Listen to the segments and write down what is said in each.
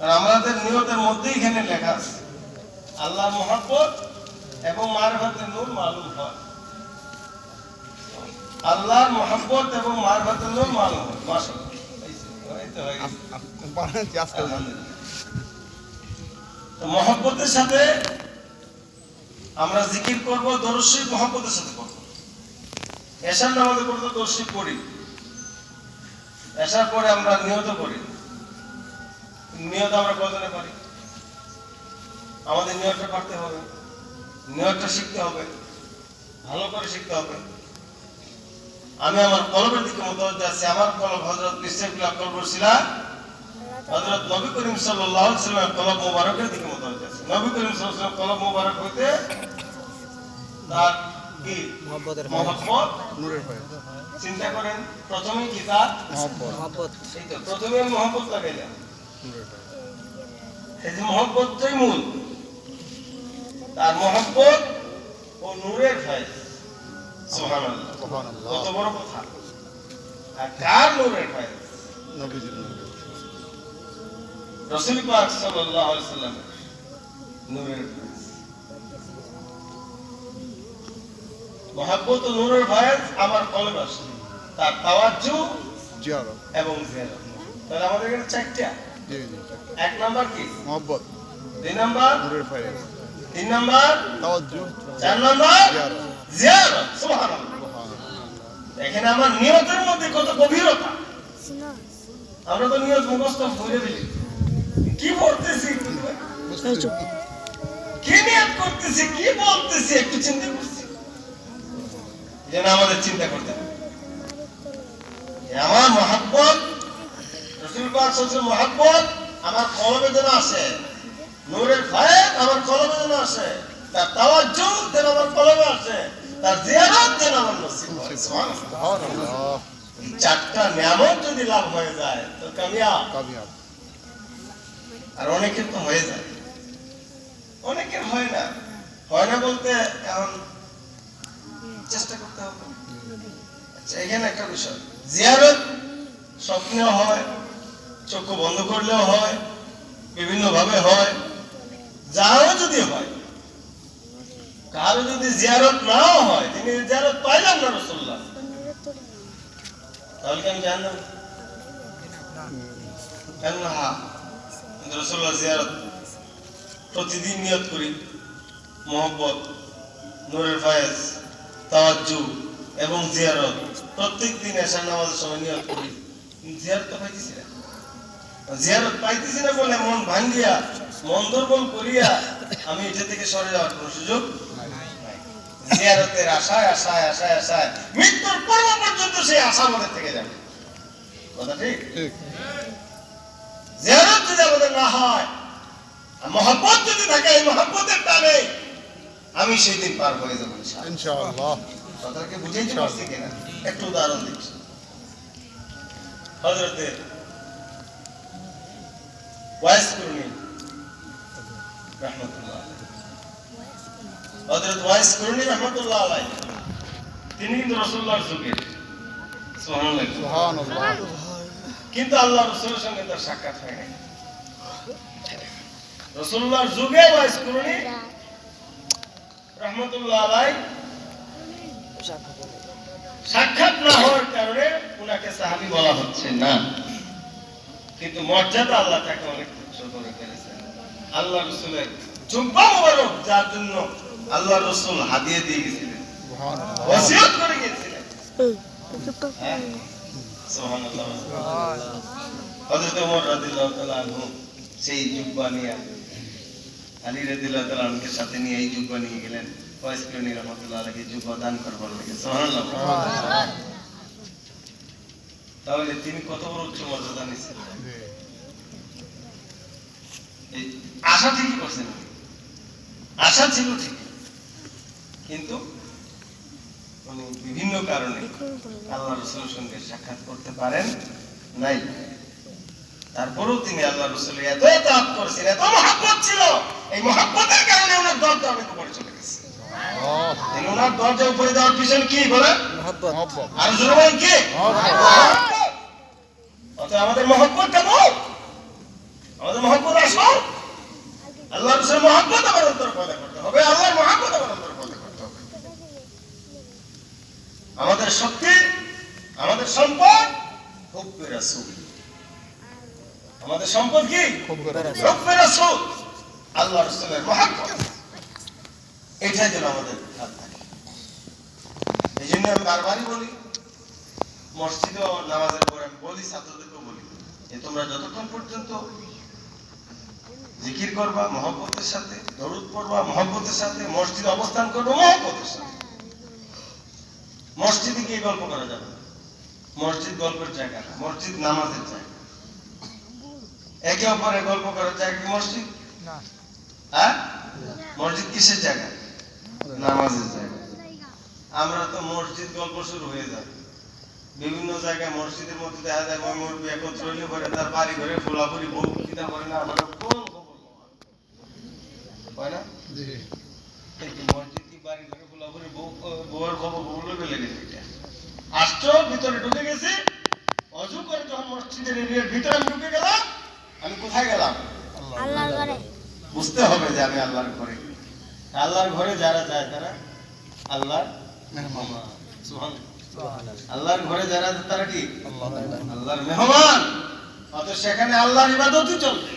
আর আমাদের নিয়তের মধ্যেই এখানে লেখা আছে আল্লাহ মহাব্বত এবং মারফাতের নূর মালুম হয়। আল্লাহর মহাব্বত এবং মারফাতের নূর মালুম হয়। মহব্বতের সাথে আমরা জিকির করব দরশী মহব্বতের সাথে করব। এশার নামাজে পড়তে দরশী পড়ি। এশার পরে আমরা নিয়ত করি। নিয়ত আমরা কজনে করি আমাদের নিয়তটা পারতে হবে। নিয়তটা শিখতে হবে। ভালো করে শিখতে হবে। আমি আমার কলবের দিকে মতবাদ আছি। আমার কলব হজরত বিশ্বকুল আকবর বলছিলা হযরত নবী করিম সাল্লাম কলব মোবারকের দিকে মোতাবেক আছে। নবী করিম সাল্লাম কলব মোবারক হইতে তার কি? মহব্বত? নূরের চিন্তা করেন প্রথমে কি তার? মহব্বত। প্রথমে মহব্বত নূরের পায়ে এই যে মহব্বতটাই মূল। তার মহব্বত ও নূরের কত বড় কথা। আর কার নূরের নূরের রসুল পাক সাল্লাল্লাহু আলাইহি সাল্লাম নূরের ফায়দ মহাব্বত নূরের ফায়দ আমার কলবে আসে তার তাওয়াজ্জু এবং জিয়ারত। তাহলে আমাদের এখানে চারটা। জি জি এক নাম্বার কি? মহব্বত। দুই নাম্বার? নূরের পায়ে তিন নাম্বার? তাওয়াজ্জু চার নাম্বার? জিয়ারত। জিয়ারত সুবহানাল্লাহ। সুবহানাল্লাহ আমার নিয়তের মধ্যে কত গভীরতা? আমরা তো নিয়ত মুখস্থ ভরে দিলি। কি পড়তেছি? কি নিয়ত করতেছি? কি বলতেছি? একটু চিন্তা করছি। যেন আমাদের চিন্তা করতে হবে। আমার মহাব্বত রসুল পাক মহাব্বত আমার কলমে যেন আসে। নূরের ফায়েদ আমার কলমে যেন আসে। তার তাওয়াজ্জু যেন আমার কলমে আসে। তার জিয়ারত যেন আমার নসিব হয়। সুবহানাল্লাহ। সুবহানাল্লাহ চারটা নিয়ামত যদি লাভ হয়ে যায় তো কামিয়াব। কামিয়াব। আর অনেকের তো হয়ে যায়। অনেকের হয় না। হয় না বলতে এখন চেষ্টা করতে হবে। আচ্ছা এখানে একটা বিষয়। জিয়ারত স্বপ্নেও হয় চক্ষু বন্ধ করলেও হয় বিভিন্ন ভাবে হয়, যাও যদি হয়। কারও যদি জিয়ারত নাও হয়, তিনি জিয়ারত পাইলাম না রসুল্লাহ তাহলে আমি জানলাম কেন না? রসুল্লাহ জিয়ারত প্রতিদিন নিয়ত করি। মোহব্বত, নূরের ফায়েজ, তাওয়াজ্জু এবং জিয়ারত। প্রত্যেক দিন এশার নামাজের সময় নিয়ত করি। জিয়ারত তো পাইতেছি না। জিয়ারত পাইতেছি না বলে মন ভাঙ্গিয়া মন দুর্বল করিয়া আমি এটা থেকে সরে যাওয়ার কোনো সুযোগ জিয়ারতের আশায় আশায় আশায় আশায় মৃত্যুর পূর্ব পর্যন্ত সেই আশা আমাদের থেকে যাবে। কথা ঠিক? জিয়ারত যদি আমাদের না হয় আর যদি থাকে এই মহব্বতের টানে আমি সেই দিন পার হয়ে যাব ইনশাআল্লাহ। কথাটাকে বুঝাইতে পারছি কিনা? একটু উদাহরণ দিচ্ছি। হজরতে ওয়াইস করুনি রহমতুল্লাহ হজরত ওয়াইস করুনি রহমতুল্লাহ আলাই তিনি কিন্তু রসুল্লাহর যুগের সুবহানাল্লাহ। সুবহানাল্লাহ। কিন্তু আল্লাহ রসুলের সঙ্গে তার সাক্ষাৎ হয় নাই। যুগে ওয়াইস করুনি রহমতুল্লাহ আলাই সাক্ষাৎ না হওয়ার কারণে উনাকে সাহাবি বলা হচ্ছে না। কিন্তু মর্যাদা আল্লাহ তাকে অনেক তুচ্ছ করে ফেলেছেন। আল্লাহ রসুলের জুব্বা মুবারক যার জন্য আল্লাহ রসুল হাদিয়ে দিয়ে গেছিলেন। ওসিয়ত করে গিয়েছিলেন। হ্যাঁ সুবহানাল্লাহ। হযরত ওমর রাদিয়াল্লাহু তাআলা আনহু সেই জুব্বা নিয়ে আলী রাদিয়াল্লাহু তাআলা আনহুকে সাথে নিয়ে এই জুব্বা নিয়ে গেলেন। ওয়াইস করনি রহমাতুল্লাহ আলাইহি জুব্বা দান করবার লাগে। সুবহানাল্লাহ। তাহলে তিনি কত বড় উচ্চ মর্যাদা নিয়েছেন? আশা ঠিকই করছেন। আশা ছিল ঠিক কিন্তু উনি বিভিন্ন কারণে আল্লাহ রসুলের সঙ্গে সাক্ষাৎ করতে পারেন নাই। তারপরেও তিনি আল্লাহ রসুলের এত এত আপ করেছেন এত মহাব্বত ছিল। এই মহাব্বতের কারণে ওনার দরজা অনেক উপরে চলে গেছে। তিনি ওনার দরজা উপরে দেওয়ার পিছনে কি বলেন মহব্বত। মহব্বত। আর জোরে বলেন কি অতএব আমাদের মহব্বত কেমন আমাদের মহব্বত আসল? আল্লাহ রসুলের মহব্বত আমার অন্তর পয়দা করতে হবে। আল্লাহর মহব্বত আমার অন্তর পয়দা করতে হবে। আমাদের শক্তি আমাদের সম্পদ হুব্বে রাসূল। আমাদের সম্পদ কি? হুব্বে রাসূল। আল্লাহ রসুলের মহব্বত। এটাই যেন আমাদের আমি বারবারই বলি মসজিদে নামাজের পরে আমি বলি ছাত্রদেরকেও বলি যে তোমরা যতক্ষণ পর্যন্ত জিকির করবা মহব্বতের সাথে দরুদ পড়বা মহব্বতের সাথে মসজিদে অবস্থান করব মহব্বতের সাথে। মসজিদে গিয়ে গল্প করা যাবে মসজিদ গল্পের জায়গা না মসজিদ নামাজের জায়গা। একে অপরের গল্প করার জায়গা কি মসজিদ? হ্যাঁ? মসজিদ কিসের জায়গা? নামাজের জায়গা। আমরা তো মসজিদ গল্প শুরু হয়ে যায়। বিভিন্ন জায়গায় মসজিদের মধ্যে দেখা যায় মই মুরব্বী একত্র হইলে পরে তার বাড়ি ঘরে ফুলাফুলি বউ কিতা করে না আমরা কোন খবর? হয় না? জি। এই যে মসজিদ কি বাড়ি ঘরে ফুলাফুলি বউ বউয়ের খবর বউলে ফেলে গেছে এটা আসছো ভিতরে ঢুকে গেছে। অজু করে যখন মসজিদের এরিয়ার ভিতরে আমি ঢুকে গেলাম আমি কোথায় গেলাম? আল্লাহর ঘরে। বুঝতে হবে যে আমি আল্লাহর ঘরে। আল্লাহর ঘরে যারা যায় তারা আল্লাহর সুবহানাল্লাহ। আল্লাহর ঘরে যারা তারা কি? আল্লাহর মেহমান। অত সেখানে আল্লাহর ইবাদতই চলবে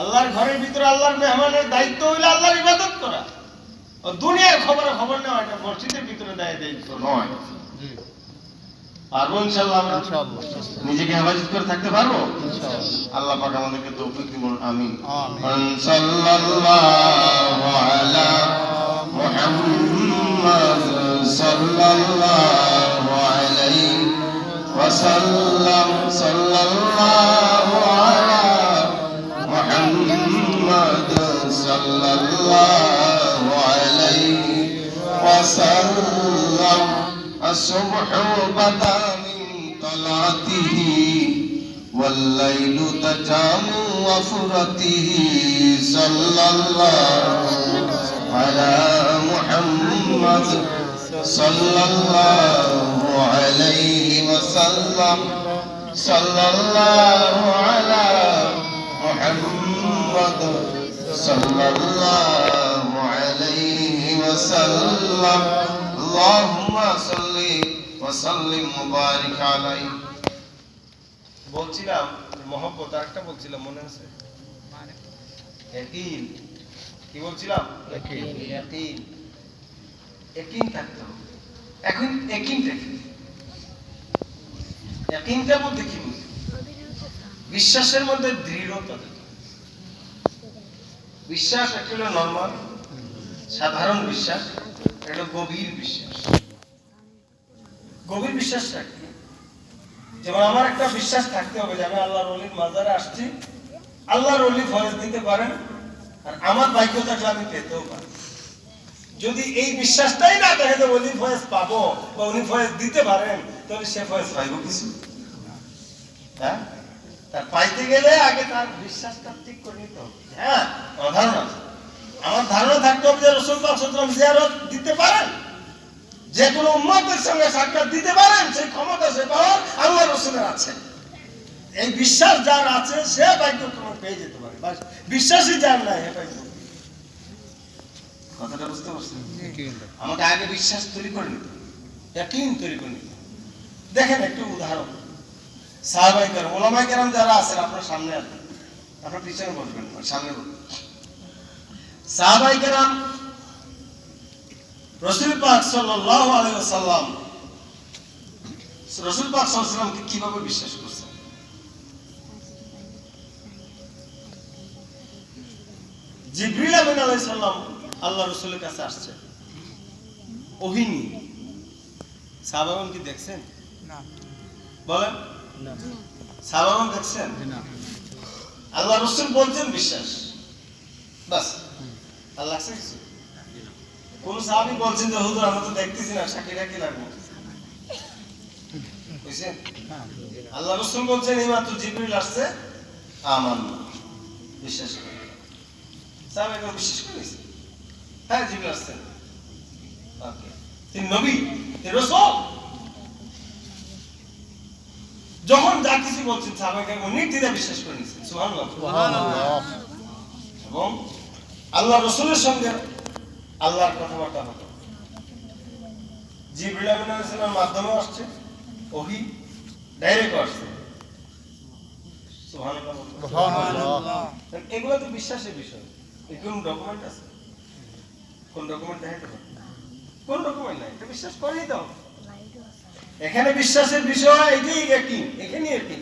আল্লাহর ঘরের ভিতরে আল্লাহর মেহমানের দায়িত্ব হইলে আল্লাহর ইবাদত করা। ও দুনিয়ার খবরে খবর নেওয়া এটা মসজিদের ভিতরে দায় দায়িত্ব নয়। জি। পারব ইনশাল্লাহ আমরা? নিজেকে হেফাজত করে থাকতে পারব? আল্লাহ পাক আমাদেরকে তৌফিক দিন আমিন। আমিন। সাল্লাল্লাহু আলা মুহাম্মদ صلى الله عليه وسلم. صلى الله على محمد صلى الله عليه وسلم الصبح بدا من طلعته والليل تجام وفرته صلى الله على محمد صلى الله عليه وسلم صلى الله على محمد صلى الله عليه وسلم اللهم صل وسلم وبارك عليه বলছিলাম মহব্বত আরেকটা বলছিলাম মনে আছে ইয়াকিন কি বলছিলাম ইয়াকিন থাকতে হবে। এখন ইয়াকিনটা কি ইয়াকিনটা বলতে কি বুঝি? বিশ্বাসের মধ্যে দৃঢ়তা বিশ্বাস একটা হলো নর্মাল সাধারণ বিশ্বাস একটা গভীর বিশ্বাস। গভীর বিশ্বাসটা কি? যেমন আমার একটা বিশ্বাস থাকতে হবে যে আমি আল্লাহর অলির মাজারে আসছি, আল্লাহর অলি ফয়েজ দিতে পারেন, আর আমার ভাগ্য থাকলে আমি পেতেও পারি। যদি এই বিশ্বাসটাই না থাকে যে অলি ফয়েজ পাবো বা উনি ফয়েজ দিতে পারেন, তাহলে সে ফয়েজ পাইব কিছু হ্যাঁ? তার পাইতে গেলে আগে তার বিশ্বাসটা ঠিক করে নিতে হবে। হ্যাঁ ধারণা আমার ধারণা থাকতে হবে যে রসুল সাল্লাল্লাহু জিয়ারত দিতে পারেন। যে কোনো উম্মতের সঙ্গে সাক্ষাৎ দিতে পারেন সেই ক্ষমতা, সে পাওয়ার আল্লাহ রসুলের আছে। এই বিশ্বাস যার আছে, সে ভাগ্যক্রমে পেয়ে যেতে পারে। বিশ্বাসই যার নাই হে কথাটা বুঝতে পারছেন? আমাকে আগে বিশ্বাস তৈরি করে নিতে। ইয়াকিন তৈরি করে নিতে দেখেন একটু উদাহরণ। সাহাবাই কেরাম ওলামাই কেরাম যারা আছেন আপনার সামনে আছেন আপনার পিছনে বসবেন সামনে বসবেন। সাহাবাই কেরাম রসুল পাক সাল্লাল্লাহু আলাইহি ওয়াসাল্লাম রসুল পাক সাল্লাল্লাহু আলাইহি কীভাবে বিশ্বাস করছেন? জিবরিল আমিন আলাইহিস সালাম আল্লাহ রসুলের কাছে আসছে। ওহিনী। সাহাবাগণ কি দেখছেন? না। বলেন। না। সাহাবাগণ দেখছেন? না। আল্লাহ রসুল বলছেন বিশ্বাস। বাস। আল্লাহ আছে কিছু? কোন সাহাবি বলছেন যে হুজুর আমরা তো দেখতেছি না সাক্ষী রাখি লাগবো? বুঝছেন? আল্লাহ রসুল বলছেন এই মাত্র জিবরিল আসছে আমান। বিশ্বাস করে সাহাবাগণ বিশ্বাস করেছে। হ্যাঁ জিবরিল আসছেন ওকে। তিনি নবী তিনি রসুল। যখন যা কিছু বলছেন সাহাবাকে নির্দ্বিধা বিশ্বাস করে নিয়েছেন সুবহানাল্লাহ। সুবহানাল্লাহ। এবং আল্লাহ রসুলের সঙ্গে আল্লাহর কথাবার্তা হতো জিবরিল আমিন আলাইহিসসালামের মাধ্যমে আসছে ওহি ডাইরেক্ট আসছে। সুবহানাল্লাহ। সুবহানাল্লাহ। এগুলো তো বিশ্বাসের বিষয়। কোন ডকুমেন্ট আছে? কোন ডকুমেন্ট দেখাতে হবে কোন ডকুমেন্ট নাই? এটা বিশ্বাস করে নিতে এখানে বিশ্বাসের বিষয় এটাই একই এখানে একই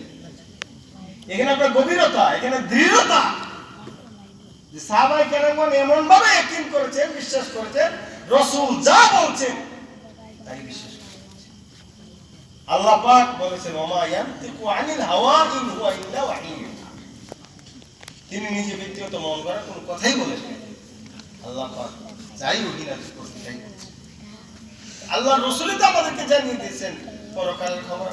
এখানে আপনার গভীরতা এখানে দৃঢ়তা। যে সাহাবাই কেরামগণ এমন ভাবে একই করেছেন বিশ্বাস করেছেন রসুল যা বলছেন তাই বিশ্বাস আল্লাহ পাক বলেছেন ওমা ইয়ান্তিকু আনিল হাওয়া ইন হুয়া ইল্লা ওয়াহিয়্যুন তিনি নিজে ব্যক্তিগত মন করা কোনো কথাই বলেন না। আল্লাহ রসুলই তো আমাদেরকে জানিয়ে দিয়েছেন, পরকালের খবর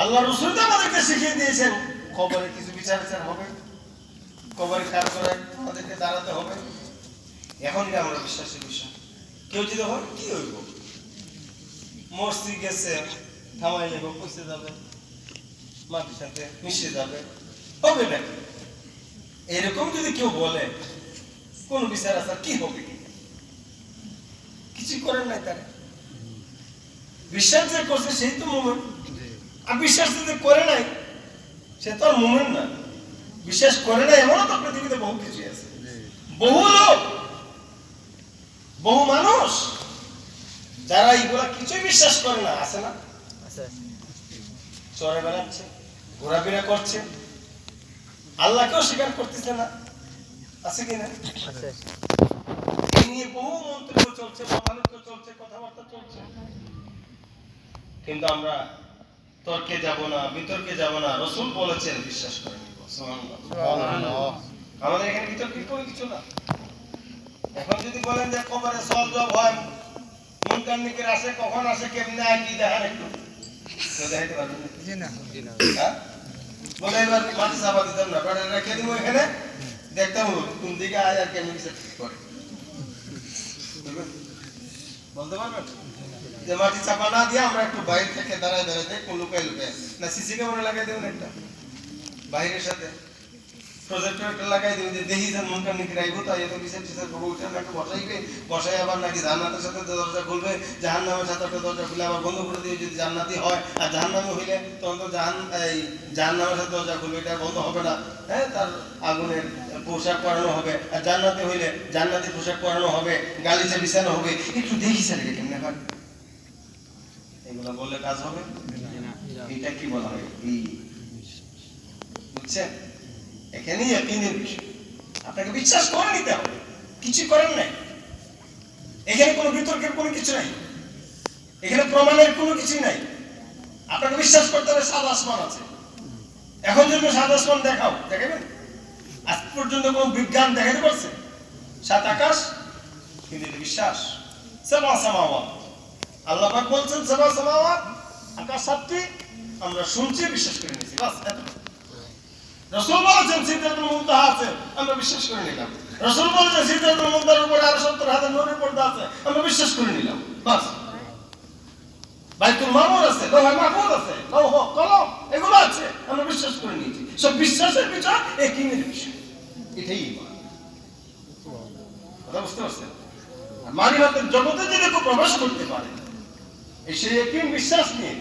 আল্লাহ রসুল তো আমাদেরকে শিখিয়ে দিয়েছেন, খবরে কিছু বিচার হবে। কবরে কাজ করে আমাদেরকে দাঁড়াতে হবে। এখন কি আমরা বিশ্বাসের বিষয়? কেউ যদি হয়, কি হইব? মসজিদ গেছে থামাই নেব পৌঁছে যাবে, মাটির সাথে মিশে যাবে, হবে নাকি? এরকম যদি কেউ বলে কোন বিচার আসার কি হবে? কিছু করেন নাই তারা। বিশ্বাস যে করছে সেই তো মোমেন্ট আর বিশ্বাস যদি করে নাই সে তো আর মোমেন্ট না। বিশ্বাস করে না এমনও তো পৃথিবীতে বহু কিছু আছে। বহু লোক বহু মানুষ যারা এইগুলা কিছুই বিশ্বাস করে না আছে না? চরে বেড়াচ্ছে ঘোরাফেরা করছে। আল্লাহকেও স্বীকার করতেছে না। আছে কিনা এই নিয়ে বহু মন্তব্য চলছে মতানৈক্য চলছে কথাবার্তা চলছে। কিন্তু আমরা তর্কে যাব না বিতর্কে যাব না রসুল বলেছেন বিশ্বাস করে নিব সুবহানাল্লাহ। সুবহানাল্লাহ। আমাদের এখানে বিতর্কের কোনো কিছু না। এখন যদি বলেন যে কবরে সব জব হয় মুনকান্নিকের আসে কখন আসে কেমনে আয় কি দেখান একটু? দেখাইতে পারবেন না? বলে এবার চাপা দিতাম না? বাড়ি রেখে দিব এখানে। দেখতাম কোন আয় আর কেমন কিছু ঠিক করে। বলতে পারবেন চাপা না দিয়ে আমরা একটু বাইরে থেকে দাঁড়ায় দাঁড়ায় দেখব লুকায় লুকায় না, সিসি ক্যামেরা লাগাই দেবেন একটা। বাইরের সাথে। প্রজেক্টর একটা লাগাই যে দেখি যে মনটা নাকি রাখব তাই এত বিচার টিচার করব ওইটা নাকি বসাইবে বসাই আবার নাকি জান্নাতের সাথে দরজা খুলবে জাহান্নামের সাথে একটা দরজা খুলে আবার বন্ধ করে দিয়ে যদি জান্নাতি হয়। আর জাহান্নামে হইলে তখন তো জাহান এই জাহান্নামের সাথে দরজা খুলবে এটা বন্ধ হবে না। হ্যাঁ তার আগুনের পোশাক পরানো হবে। আর জান্নাতে হইলে জান্নাতি পোশাক পরানো হবে গালিচা বিছানো হবে একটু দেখি স্যার এটা কেমনে হয়। এগুলো বললে কাজ হবে? এটা কি বলা হয়? বুঝছেন? এখানেই একদিনের বিষয় আপনাকে বিশ্বাস করে নিতে হবে। কিছু করেন নাই। এখানে কোনো বিতর্কের কোনো কিছু নাই। এখানে প্রমাণের কোনো কিছু নাই। আপনাকে বিশ্বাস করতে হবে সাত আসমান আছে। এখন যদি সাত আসমান দেখাও। দেখাবেন? আজ পর্যন্ত কোনো বিজ্ঞান দেখাতে পারছে? সাত আকাশ কিন্তু বিশ্বাস। সেবা সামাওয়াত। আল্লাহ বলছেন, সেবা সামাওয়াত, আকাশ সাতটি, আমরা শুনছি, বিশ্বাস করে নিয়েছি। বাস, এতটুকু। রসুল বলেছেন আছে, আমরা বিশ্বাস করে নিলাম। রসুল বলেছেন আরও সত্তর হাজার পর্দা আছে, আমরা বিশ্বাস করে নিলাম। বাস। বাইতুল মামুর আছে মাহফুজ আছে, লৌহ, কলম, এগুলো আছে, আমরা বিশ্বাস করে নিয়েছি। সব বিশ্বাসের বিষয় একিনের বিষয়। এটাই কথা বুঝতে পারছেন? মারিফাতের জগতে যদি কেউ প্রবেশ করতে পারে, এই সেই একিন বিশ্বাস নিয়ে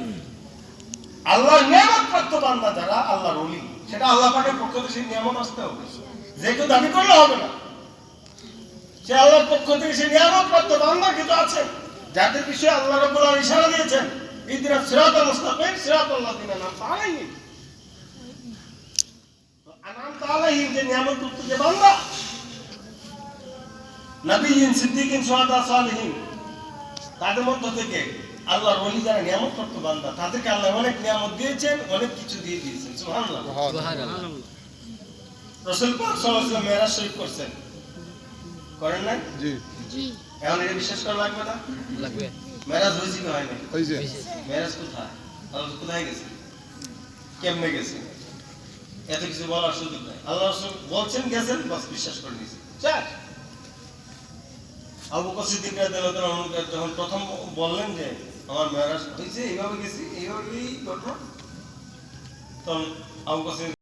আল্লাহর নিয়ামত প্রাপ্ত বান্দা যারা, আল্লাহর ওলি। সেটা আল্লাহ পাকের পক্ষ থেকে সেই নিয়ামত আসতে হবে। যে কেউ দাবি করলে হবে না। সে আল্লাহর পক্ষ থেকে সেই নিয়ামত প্রাপ্ত বান্দা কিন্তু আছে। যাদের বিষয়ে আল্লাহ রাব্বুল আলামিন ইশারা দিয়েছেন ইদিনা সিরাতাল মুস্তাকিম, সিরাতাল লাযিনা আনআমতা আলাইহিম। আনআমতা আলাইহিম যে নিয়ামত প্রাপ্ত যে বান্দা, নবীন, সিদ্দিকিন, সুহাদা, সালিহিন, তাদের মধ্য থেকে আল্লাহর ওলি যারা নিয়ামত প্রাপ্ত বান্দা তাদেরকে আল্লাহ অনেক নিয়ামত দিয়েছেন অনেক কিছু দিয়ে দিয়েছেন। সুবহানাল্লাহ। সুবহানাল্লাহ। পাক সাল্লাল্লাহু মেরাজ শরীফ করছেন। করেন না জি। এখন এটা বিশ্বাস করা লাগবে না? লাগবে। মেরাজ হয়েছে কি হয় না ওই মেরাজ কোথায়? আল্লাহ কোথায় গেছে? কেমনে গেছে? এত কিছু বলার সুযোগ নাই। আল্লাহ রাসূল বলছেন গেছেন বাস বিশ্বাস করে নিয়েছে। চার আবু বকর সিদ্দিক রাদিয়াল্লাহু তাআলা যখন প্রথম বললেন যে আমার মেয়েরা হয়েছে এইভাবে গেছি এইভাবেই এই ঘটনা তখন আবু কাছে